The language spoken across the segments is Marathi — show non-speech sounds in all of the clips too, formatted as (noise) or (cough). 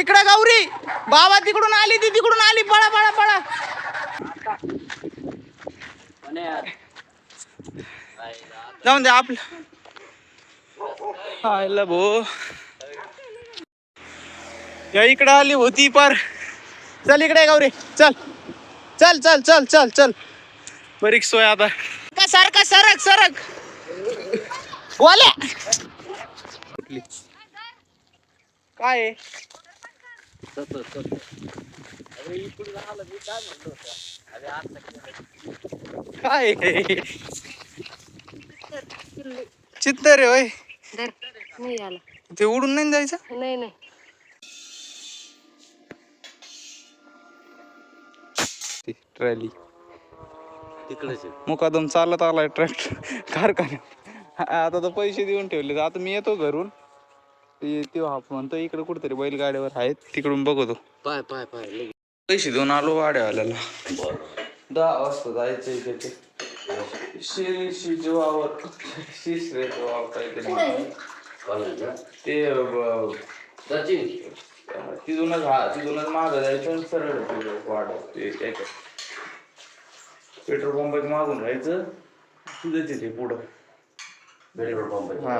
इकडं गौरी. बाबा तिकडून आली ती तिकडून आली. पळा पळा पळा. जाऊन दे आपलं. आयला भो. या इकडं आली होती पर. चल इकडे गौरी. चल. चल चल चल चल चल. बरीच सोय आता. का सारखा सरक सरक. बोले काय आहे? काय आहे? चित्तर आहे होय. धर नाही आला. ते उडून नाही जायचं? नाही नाही. ट्रॅली. तिकडेच. मुकादम चालत आलाय ट्रॅक्टर कारखान्यात. आता तर पैसे देऊन ठेवले आता मी येतो घरून. ते ते हा म्हणतो इकडे कुठेतरी बैलगाड्यावर आहेत. तिकडून बघतो. पाय पाय पाय पैसे देऊन आलो वाड्यावाल्याला. दहा वाजता जायचं ते वावर शिसरेचं वावर काहीतरी. ते ब- सचिन. तिथूनच हा तिथूनच मागं जायचं आणि सरळ वाढ ते त्याच्यात पेट्रोल पंपाच्या मागून राहायचं तुझं तिथे पुढं. हा.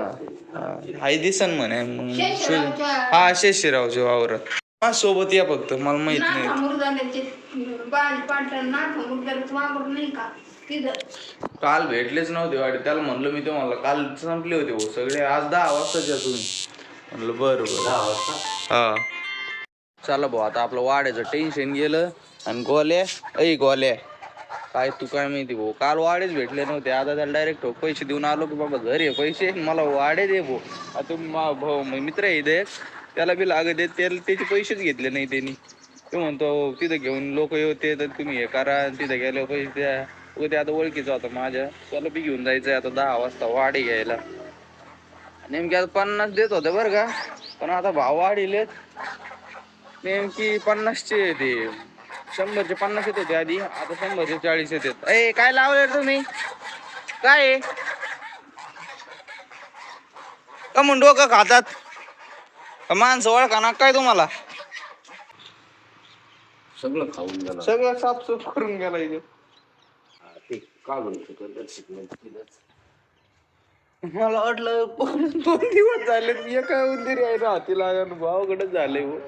हा. हाय दिसन म्हणे. मग शोध- हा शेषरावच्या वावरात. हा सोबत या फक्त मला माहीत नाही. मुरदाण्याचे बाल पाटण नाथ मुरदाण्याच वावर नाही का? तिथं. काल भेटलेच नव्हते वाटे त्याला म्हणलं मी तुम्हाला काल संपले होते हो सगळे. आज दहा वाजताच्या तुम्ही. म्हणलं बरं बरं. दहा वाजता? हा. चला भाऊ आता आपलं वाड्याचं टेन्शन गेलं. आणि गोल्या ऐ गोल्या. काय तू काय माहिती भाऊ? काल वाडेच भेटले नव्हते. आता त्याला डायरेक्ट हो, पैसे देऊन आलो की बाबा घरी आहे पैसे. मला वाडे दे भाऊ. आता मा भाऊ मित्र आहे दे त्याला बी लागत आहे. त्याला त्याचे पैसेच घेतले नाही त्यांनी. तो म्हणतो हो, तिथं घेऊन लोक येते तर तुम्ही हे करा. तिथं गेल्यावर पैसे द्या. उद्या ते आता ओळखीचा होता माझ्या. त्याला बी घेऊन जायचंय आता दहा वाजता वाडे घ्यायला. नेमकी आता पन्नास देत होते बरं का. पण आता भाव वाढिलेत. नेमकी पन्नासचे ते. शंभरचे पन्नास येत होते आधी आता शंभरचे चाळीस येतात ए काय लावले तुम्ही? काय? का म्हणून डोकं खातात? माणसं ओळखा ना काय तुम्हाला? सगळं खाऊन गेला. सगळं साफसूफ करून गेला इथे ते काढून मला वाटलं दोन दोन दिवस झाले एका उंदीर आहे ना हाती लागून भावकडे झाले हो.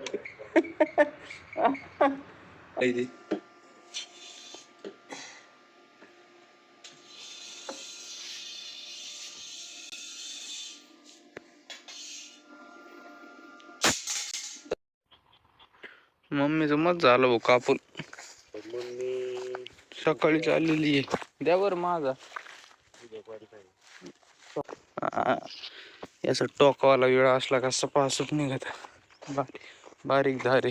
(laughs) ते? मम्मीचं मत झालं भाऊ कापून. सकाळी चाललेली आहे. द्या बरं माझा. याचा टोकावाला वेळ असला का सपासूप निघत. बारीक बारीक धारे.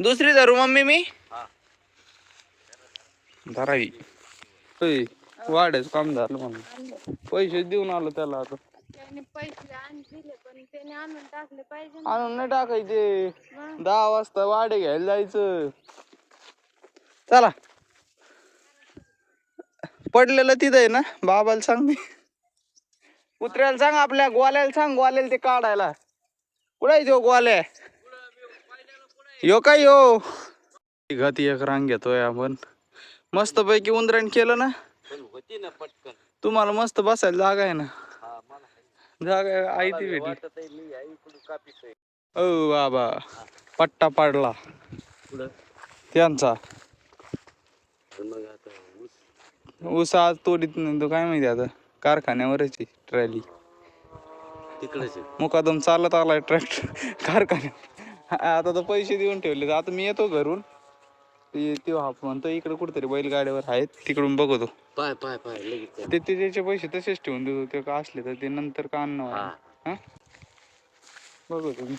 दुसरी धरू मम्मी मी? धरावी. वाढच काम झालं म्हणून. पैसे देऊन आलो त्याला आता. त्याने पैसे आण दिले पण त्याने आणून टाकले पाहिजे आणून नाही टाकायचे दहा वाजता वाडे घ्यायला जायचं. चला. पडलेलं तिथं आहे ना? बाबाला सांग मी. कुत्र्याला सांग आपल्या ग्वाल्याला सांग. ग्वाल्याला ते काढायला. कुठे आहे तो ग्वाल्या? यो काय यो? घाती एक रांग घेतोय आपण. मस्त पैकी उंदराण केलं ना? पण होती ना पटकन तुम्हाला मस्त बसायला जागा आहे ना? हा मला जागा आहे, आई ती भेटली कापीतोय ओ बाबा पट्टा पाडला. त्यांचा. पण मग आता ऊस आज तोडीत नाही तो काय माहिती आता? कारखान्यावरच आहे ट्रॅली मुकादम चालत आलाय ट्रॅक्टर कारखान्यात आता तर पैसे देऊन ठेवले आता मी येतो घरून. ते म्हणतो इकडे कुठेतरी बैलगाड्यावर आहेत. तिकडून बघतो. पाय पाय पाय ते त्याचे पैसे तसेच ठेवून देतो. ते का असले तर ते नंतर का आणणं बघू तुम्ही.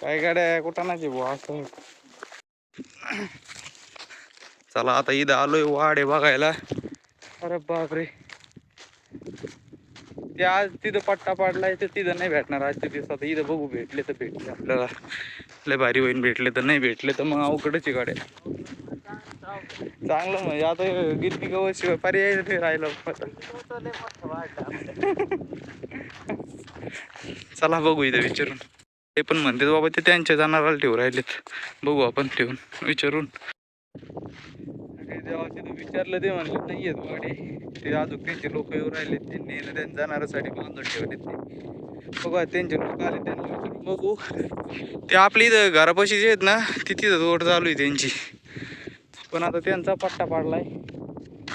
काय गाड्या कुठानाची बुवा असं चला आता इथं आलोय वाडे बघायला. अरे बापरे. ते आज तिथं पट्टा पाडलाय तर तिथं नाही भेटणार आजच्या दिवसात इथं बघू भेटले तर भेटले. आपल्याला लय भारी होईन भेटले तर नाही भेटले तर मग अवघडच आहे गाड्या. चांगलं म्हणजे आता गिरती गवत शिवाय पर्याय नाही चला बघू इथं विचारून. ते पण म्हणते बाबा ते त्यांच्या जाणाराला ठेवून राहिलेत. बघू आपण ठेवून विचारून. जेव्हा तेव्हा तिथं विचारलं ते म्हणले नाही आहेत वाडे. ते अजून त्यांचे लोक येऊ राहिले त्यांनी ना जाणाऱ्यासाठी बांधून ठेवले ते. बघा त्यांचे लोक आले त्यांना विचारून बघू. ते आपली इथं घरापाशी जे आहेत ना ती तिथं तोड चालू आहे त्यांची. पण आता त्यांचा पट्टा पाडलाय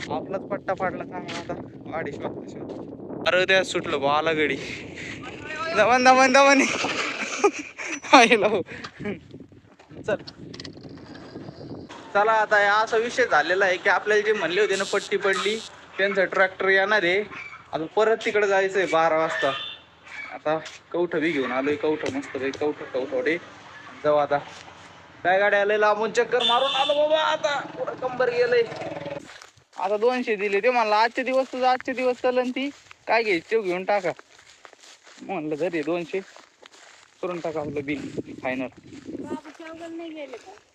आपलाच पट्टा पाडला चांगला आता? वाडी शोध अरे त्या सुटलं बा आला गडी दमन दमन दमन. आईला हो. चल. चला आता हा असा विषय झालेला आहे की आपल्याला जे म्हणले होते ना पट्टी पडली त्यांचं ट्रॅक्टर येणार आहे. आता परत तिकडे जायचं आहे बारा वाजता. आता कवठं बी घेऊन आलोय कवठं मस्त पैकी कवठं कवठवडे जाऊ आता. काय गाड्या आले लांबून चक्कर मारून आलो बाबा आता पुढं कंबर गेलंय. आता दोनशे दिले ते म्हणलं आजचे दिवस तुझं आजचे दिवस चालन ती. काय घ्यायची घेऊन टाका. म्हणलं घरी दोनशे करून टाका आपलं बिल फायनल बाबा शेवगाला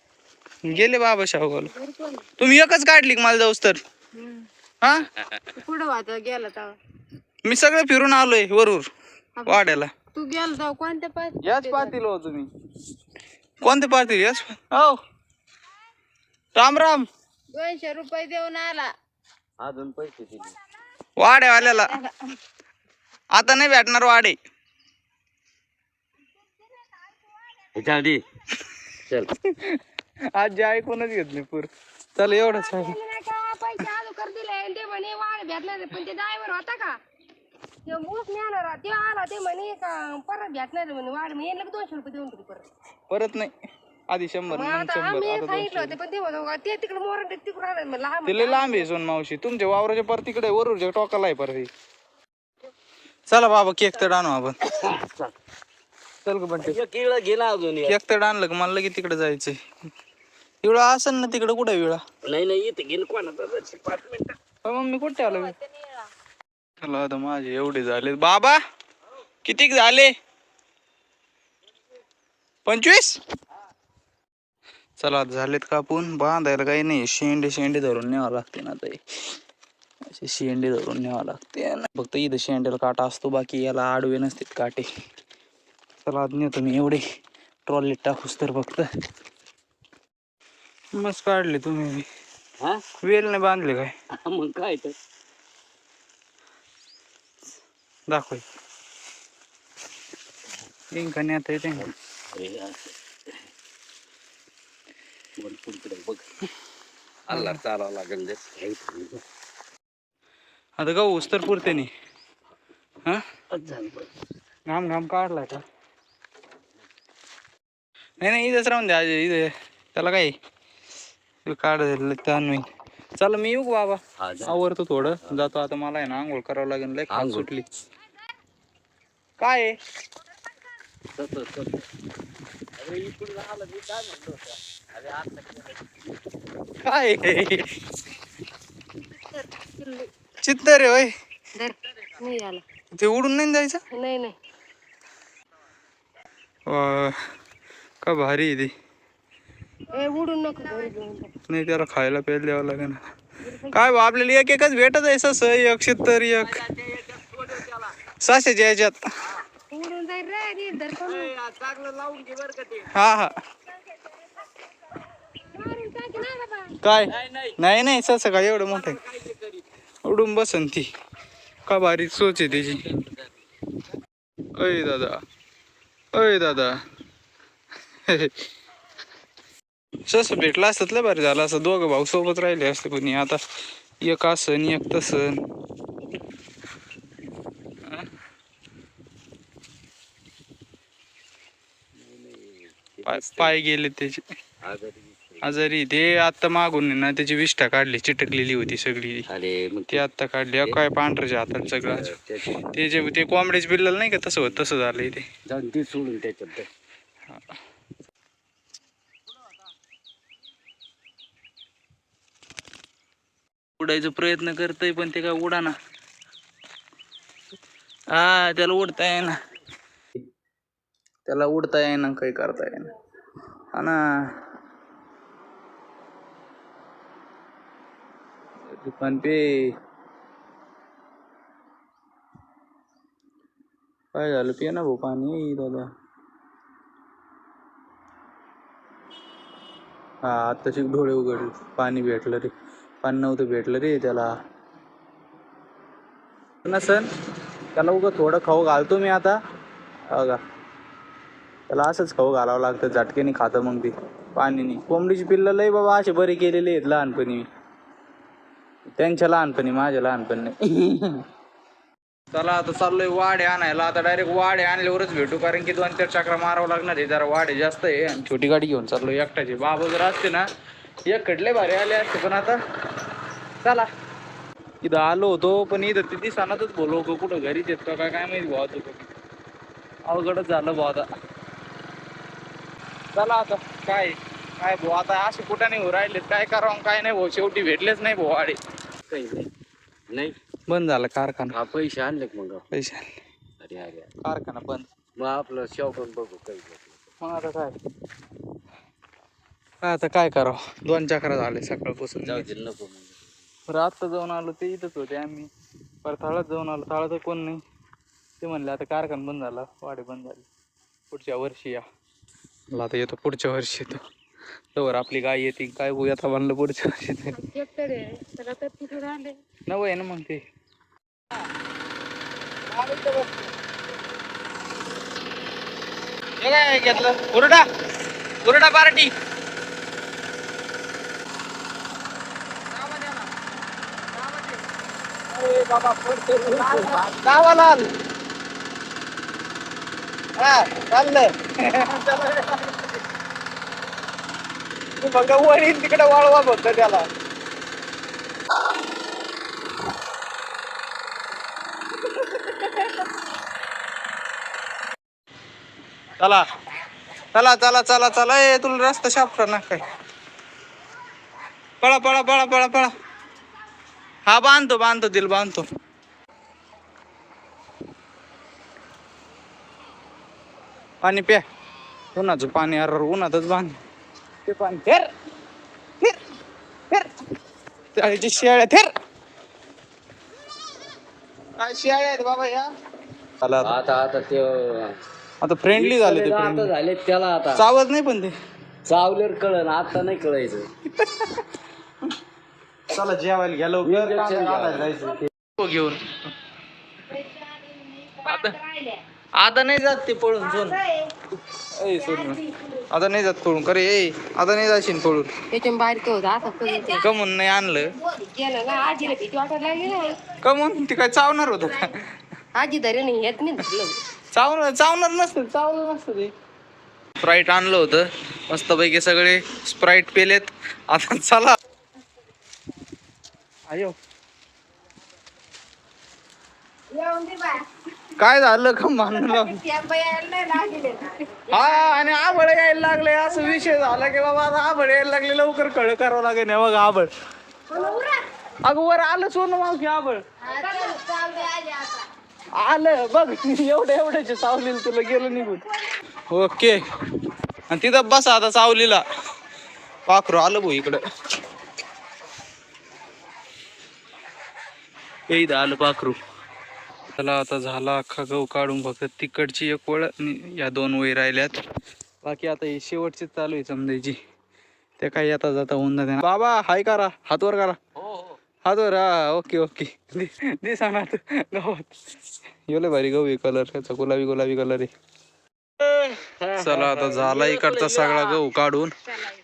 गेले बाबा शाहूगाव घरी कोण तुम्ही एकच काढली का मला जाऊस तर. हा? तू कुठं वाचा गेला मी सगळं फिरून आलोय वरूर वाड्याला. तू गेला कोणत्या पाच याच पाहतील हो तुम्ही. कोणते पाहतील? याच हो. राम राम दोनशे रुपये देऊन आला. अजून पैसे दिले. वाड्यावाल्याला. आता नाही भेटणार वाडे. चल. आज जे ऐकूनच घेतली पूर. चल एवढंच आहे. पैसे आलो कर दिले ते म्हणे वाढ भेटणार पण ते ड्रायव्हर होता का? ते ऊस नेणार ते आला ते म्हणे का परत भेटणार म्हणे वाढ मी यांना दोनशे रुपये देऊन टाकू परत. परत नाही. आधी शंभर मग मग आता शंभर. आम्ही आता सांगितलं दोनशे होते पण ते म्हणतो ते तिकडे मोर तिकडे राहणार म्हणलं हा लय लांब आहे सोन मावशी. तुमच्या वावराच्या पर तिकडे वरूरच्या टोकाला आहे पर. चला बाबा केक तर आणू आपण. चल. ग बंटे. एक किळा गेला अजून एक. केक तर आणलं का मला लगेच तिकडे जायचंय. विळा असेल ना तिकडे कुठे विळा नाही नाही इथे गेलं कोणाचा पाच मिनिटं. मम्मी कुठे आलो चला आता माझे एवढे झाले. बाबा किती झाले? पंचवीस? चला झालेत कापून. बांधायला काही नाही. शेंडे शेंडे धरून न्यावं लागते ना आता हे. असे शेंडे धरून न्यावं लागते. फक्त इथं शेंड्याला काटा असतो बाकी याला आडवे नसतात काटे. चला नेतो मी एवढे. ट्रॉलीत टाकूस तर फक्त. मस्त काढले तुम्ही. हा? वेलने बांधले काय? मग काय तर. दाखव इंका आता येते. बघ. अल्ला चालावं लागेल. आता ऊस तर पुरते नाही हा. घाम घाम काढलाय का नाही नाही इथंच राहून द्या. इथे. त्याला काय? काढ ताण चला मी येऊ का बाबा. आवरतो थोडं. जातो आता मला आहे ना आंघोळ करावं लागेल लय आंघोळ. सुटली. काय काय? चित्तर होय. नाही आला ते उडून नाही जायचं? नाही नाही. वा, का भारी आहे ती. उडून नको. नाही त्याला खायला प्यायला द्यावं लागेल. काय बा आपल्याला एक एकच भेटत आहे सस एक शेतर एक. सहाशेच्या याच्यात. हा हा. काय? नाही नाही सस काय एवढं मोठं. उडून बसन ती. का भारी सोच आहे त्याची. अय दादा. अय दादा. (laughs) सस भेटला असतात लय भारी झालं असं दोघं भाऊ सोबत राहिले असते कोणी. आता एक असन एक तसन. पाय पाय गेले त्याचे. आजारी ते आत्ता मागून ना त्याची विष्ठा काढली चिटकलेली होती सगळी. ती आत्ता काढली. काय पांढऱ्याच्या हातात सगळं. ते जे ते कोंबड्याच बिल्लाल नाही का तसं होत तसं झालंय ती सोडून त्याच्यात. उडायचा प्रयत्न करतय पण ते काय उडाना. हा त्याला उडता येईना. त्याला उडता येईना काही करता येईना. हा ना. पण पे. काय झालं पे ना भाऊ पाणी? दादा. हा आत्ताशी डोळे उघडले. पाणी भेटलं रे. पण नव्हतं भेटलं रे त्याला. नसन त्याला उगं थोडं खाऊ घालतो मी आता. बघा. त्याला असंच खाऊ घालावं लागतं झटकेने खातं मग ते पाणीनी. कोंबडीची पिल्लं लय बाबा असे बरे केलेले आहेत लहानपणी. त्यांच्या लहानपणी माझ्या लहानपणी. चला आता चाललोय वाडे आणायला. आता डायरेक्ट वाडे आणल्यावरच भेटू. कारण की दोन चार चक्रा मारावं लागणार आहे. जरा वाडे जास्त आहे. आणि छोटी गाडी घेऊन चाललोय एकट्याचे. बाबा जर असते ना एक खडले भारी आले असते पण आता चला. इथं आलो होतो पण इथं ते दिसानातच बोलव का कुठं घरीच येत का काय काय माहिती भावा तुझं अवघडच झालं भाऊ आता. चला आता काय काय भाऊ आता असे कुठं नाही हो राहिलेत काय करावं काय नाही भाऊ शेवटी भेटलेच नाही भाऊ वाडे. काही नाही. नाही. बंद झाला कारखाना. हा पैसे आणले मग? पैसे आले. अरे अरे. कारखाना बंद. मग आपलं शेव पण बघू काही. मग आता काय? आता काय करावं? दोन चक्रा झाले सकाळपासून. जाऊ दे नको बरं आत्ता जाऊन आलो ते इथंच होते आम्ही. परत थाळात जाऊन आलो थाळात कोण नाही. ते म्हणले आता कारखाना बंद झाला वाडे बंद झाले. पुढच्या वर्षी या. मला आता येतो पुढच्या वर्षी येतो तवर आपली गाय येते काय बघू आता म्हणलं पुढच्या वर्षी ते ट्रॅक्टर आहे त्याला तर राहिले. नवं आहे ना मग ते. हे काय घेतलं कुरडा कुरडा पार्टी. गावाला हा चाललंय. तू फक्त तिकडे वाळवा फक्त त्याला. चला. चला चला चला चला. ए तुला रस्ता शापरा ना काय? पळा पळा पळा पळा पळा. हा बांधतो बांधतो दिल बांधतो पाणी प्या उन्हाचं पाणी अर उन्हातच बांध। ते पाणी फेर फेर फेर। त्याची शेळ्या फेर। काय शेळ्या आहेत बाबा या? चला आता. आता आता ते आता फ्रेंडली झाले ते आता friendly. झाले त्याला आता. चावत नाही पण ते. चावल्यावर कळण आता नाही कळायचं. (laughs) चला जेवायला Injection जायचं. हो घेऊन. आता आता नाही जात ते पळून सोन ए सोन आता नाही जात पळून. करे ए आता नाही जाशील पळून. होता कधी कमून नाही आणलं. गेलं ना आजीला भीती वाटायला लागली ना. कमून? ती काय चावणार होतं का? आजी धरे नाही येत नाही धरलं चावणार चावणार नसतं चावलं नसतं ते. स्प्राईट आणलं होतं. मस्तपैकी सगळे स्प्राईट पेलेत. आता चला. आयो. काय झालं का मानलं? ना. हा आणि आबळ यायला लागले. असं विषय झाला की बाबा आता आबळ यायला लागले. लवकर कळ करावं लागेल. हे बघा आबळ. अगं वर आलं सोनं चालले आले आता. आलं बघ एवढं एवढ्याचे सावलीला तुला गेलं निघून. ओके. आणि तिथं बसा आता सावलीला. पाखरू आलं भाऊ इकडं. हे इथं आलं पाखरू. त्याला आता झाला अख्खा गहू काढून फक्त तिकडची एक वळ या दोन वही राहिल्यात. बाकी आता ही शेवटची चालू आहे समजायची. ते काय येता जाता होऊन जाते बाबा हाय करा. हातवर करा. हातवर हा ओके ओके. दि- आता गावात एवढे भारी गहू आहे कलर त्याचा गुलाबी गुलाबी कलर आहे. चला आता झाला इकडचा सगळा गहू काढून.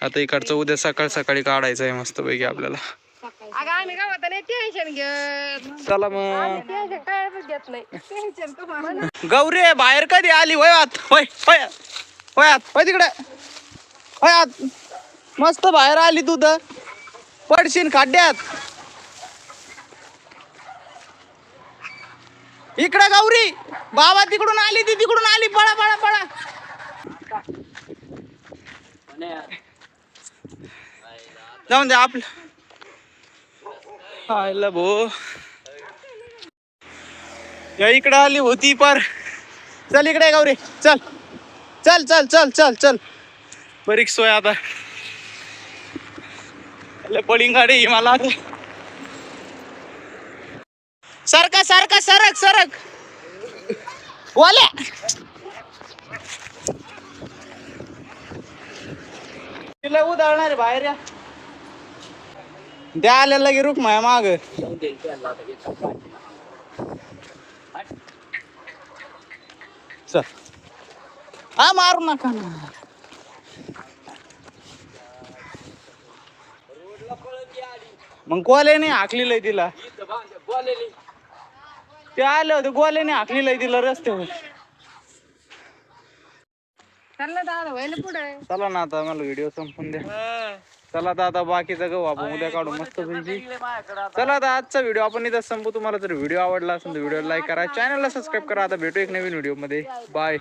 आता इकडचं उद्या सकाळ सकाळी काढायचं आहे मस्त पैकी आपल्याला. अगं आम्ही गावात नाही टेन्शन घेत. चला मग. टेन्शन काय घेत नाही. टेन्शन तुम्हाला. गौरी बाहेर कधी आली? वयात होय होय वयात होय तिकडे. वयात मस्त बाहेर आली तू तर. पडशीन खड्ड्यात. इकडे गौरी. बाबा तिकडून आली ती तिकडून आली. पळा पळा पळा. जाऊन दे आपलं. आयला भो. या इकडे आली होती पर. चल इकडे गौरी. चल. चल चल चल चल चल. बरीक सोय आता. पडिंगाडे पडिंग गाडी मला. आता सारखा सारखा सरक सरक. वाल्या तिला उधळणार बाहेर या. त्या आलेला की रुक माया माग. हे. चल. हा मारू नका ना. मग गोल्याने हाकलेलं तिला. ते आले होते गोल्याने हाकलेलं तिला रस्त्यावर. चला ना आता मला व्हिडिओ संपून द्या. चला आता आता बाकीचा गहू आपण उद्या काढू. मस्त पैकी चला आता आजचा व्हिडिओ आपण इथं संपू तुम्हाला जर व्हिडिओ आवडला असेल तर व्हिडिओ लाईक करा. चॅनलला सबस्क्राईब करा. आता भेटू एक नवीन व्हिडिओमध्ये. बाय